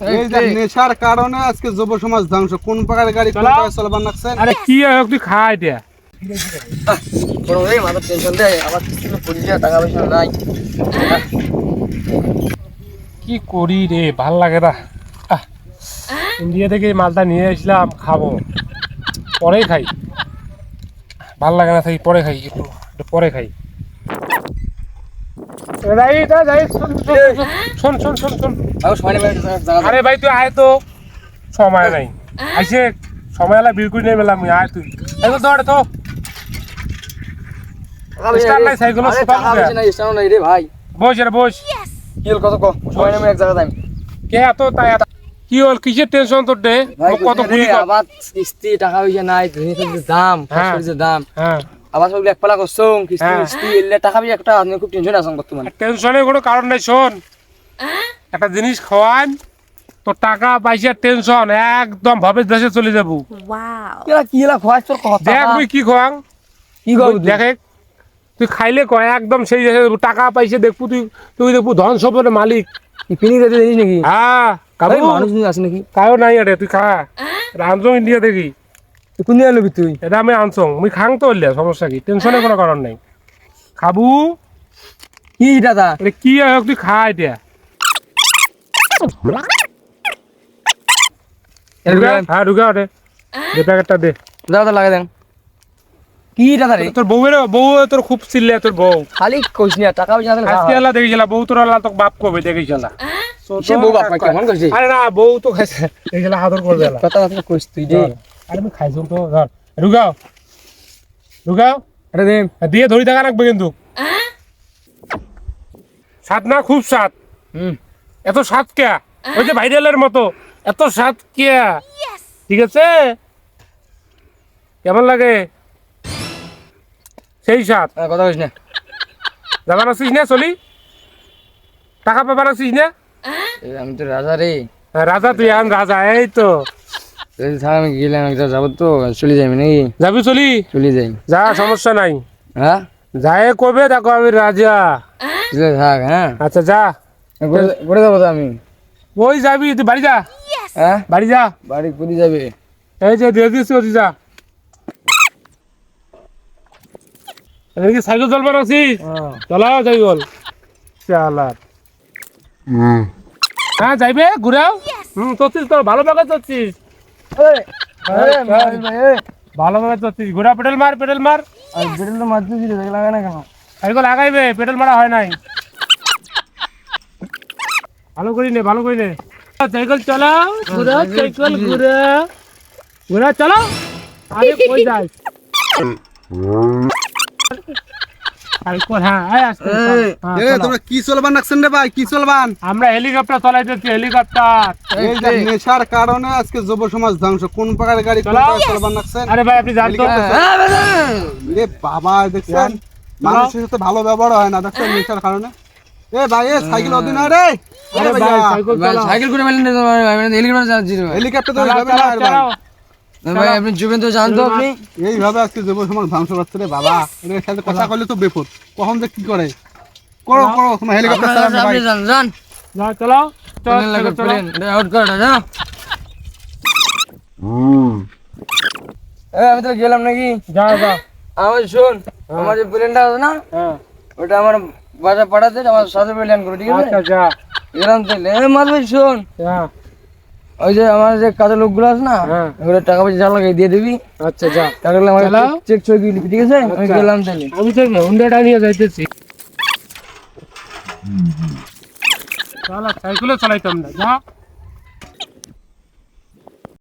এই যে নেশার কারণে আজকে যুব সমাজ ধ্বংস। কোন প্রকার গাড়ি কোন চালাও। প্রকার চলবার নাকছেন আরে কি হোক তুই খা এটা বড় ভাই মাথার টেনশন দেয় আবার কিস্তিতে পড়ে যায় টাকা পয়সা নাই। কি করি রে ভালো লাগে না। ইন্ডিয়া থেকে মালটা নিয়ে আসলাম খাব। পরেই খাই। ভালো লাগে না থাকি পরে খাই একটু পরে খাই। শোন, শোন, শোন শোন শোন আরে ভাই তুই আয় তো। সময় নাই। আইসে সময় এলা বিল করে নিয়ে মেলাম আয় তুই। এই তো দৌড়ে তো। স্টার নাই, সাইকেলও আরে সুতাম টাকা নাই, রে ভাই। বস রে বস। কি কত কো? সময় নেই এক জায়গা যাই কে এত তাই কি হল কিসের টেনশন তোর দে ভাই কত বুঝলি গুলি আবার কিস্তি টাকা পয়সা নাই দাম হ্যাঁ। ফসলের দাম। হ্যাঁ। আবার সব এক পালা করছ কিস্তি হ্যাঁ। এলে টাকা পয়সা একটা আপনি খুব টেনশন আছেন বর্তমানে। টেনশনের কোনো কারণ নাই শোন। একটা জিনিস খাওয়ান তোর টাকা পয়সার টেনশন একদম ভবের দেশে চলে যাব। কি এলা- কি এলা খোয়াস তোর কথা দেখ তুই কি খাওয়াং কি কর দেখে তুই খাইলে কয় একদম সেই দেশে যাব। টাকা পয়সা দেখব তুই তুই দেখব ধন সম্পদের মালিক। পিনি দিতে জানিস নাকি? হ্যাঁ খাব মানুষ আছে নাকি? কায়ও নাই আরে তুই খা। আনছং ইন্ডিয়া দেখি। কোন দিকে লবি তুই? এটা আমি আনছং মুই খাং তো হইলে সমস্যা কি? টেনশনের কোনো কারণ নাই। খাবু? কি দাদা আরে কি হোক তুই খা এটা হ্যাঁ ঢুকা ওরে দে। প্যাকেটটা দে। দাদা লাগা দেন। কি দাদা রে তোর বউয়ের বউ তোর খুব চিল্লে তোর বউ। খালি কইস না টাকা পয়সা না আজকে এলা দেখিছিলা বউ তোর এলা তোকে বাপ কবে দেখিছিলা সে বউ বাপ কেমন কইছে আরে না বউ তো খাইছে দেখিছিলা আদর করবে কথা কথা কইস তুই যে আরে আমি খাইছো তো ধর আরে দে দিয়ে ধরি থাকা রাখবে কিন্তু। স্বাদ না খুব স্বাদ হুম এত স্বাদ কে ওই যে ভাইরালের মতো। এত স্বাদ কে ঠিক আছে? কেমন লাগে? সেই স্বাদ আর কথা কইস না? যাবার আছিস না চলি? টাকা পাবার আছিস না? আমি তো রাজা রে রাজা তুই এখন রাজা এই তো আমি গেলাম একটা যাব তো চলে যাই নাকি? যাবি চলি? চলে যাই। যা সমস্যা নাই। হ্যাঁ? যায় কবে দেখো আমি রাজা। চলে থাক হ্যাঁ? আচ্ছা যা। করে যাব তো আমি। ওই যাবি তুই বাড়ি যা। হ্যাঁ? বাড়ি যা। বাড়ি করে যাবে? এই যে দিয়ে দিচ্ছি ওটি যা এদিকে সাইকেল চলবার আছিস চলাও সাইকেল চালার হ্যাঁ যাইবে ঘুরাও। হুম চলছিস তো ভালো ভাবে চলছিস। ভালো ভাবে চলছিস ঘুরা পেডেল মার পেডেল মার আর বেটেল তো মারতে ছিল না কেন সাইকেল আগাইবে পেডেল মারা হয় নাই ভালো করি নে ভালো করি নে সাইকেল চালাও ঘুরা সাইকেল ঘুরা ঘুরা চালাও আরে কই যাস তোমরা কি চলবার নাকছেন রে ভাই? কি চলবান আমরা হেলিকপ্টার চলাইতেছি হেলিকপ্টার এই যে নেশার কারণে আজকে যুব সমাজ ধ্বংস। কোন প্রকার গাড়ি কোন চালাও। প্রকার আরে ভাই আপনি জানতো? রে বাবা দেখছেন? মানুষের সাথে ভালো ব্যবহার হয় না দেখছেন নেশার কারণে? এ ভাই এ সাইকেল অদিন হয়। রে আরে! ভাই সাইকেল চালাও। সাইকেল করে মেলেন হেলিকপ্টার হেলিকপ্টার তো যাবে না রে ভাই। চালাও। ভাই আপনি যুগেন তো জানতো আপনি? এইভাবে আজকে যুব সমাজ ধ্বংস করছে রে বাবা। এদের সাথে কথা কইলে তো বিপদ কখন যে কি করে? করো করো তোমার হেলিকপ্টার চালান ভাই আপনি জান জান যাও, চালাও চল, প্লেন প্লেন। আউট কর না এ আমি তো গেলাম নাকি? যা যা আমার শোন আমার যে প্লেনটা আছে না হ্যাঁ। ওটা আমার বাজার পাঠাতে আমার সাথে প্লেন করো ঠিক আছে? আচ্ছা যা। গেলাম তাহলে এ ভাই শোন। যা। ওই যে আমার যে কাজের লোকগুলো আছে না হ্যাঁ। ওগুলো টাকা পয়সা যা লাগে দিয়ে দিবি। আচ্ছা যা। টাকা আমার চেক ছবি দিবি ঠিক আছে? আমি আচ্ছা। গেলাম তাহলে। আমি তো হুন্ডাটা নিয়ে যাইতেছি। চালা সাইকেলে চালাইতাম না যা।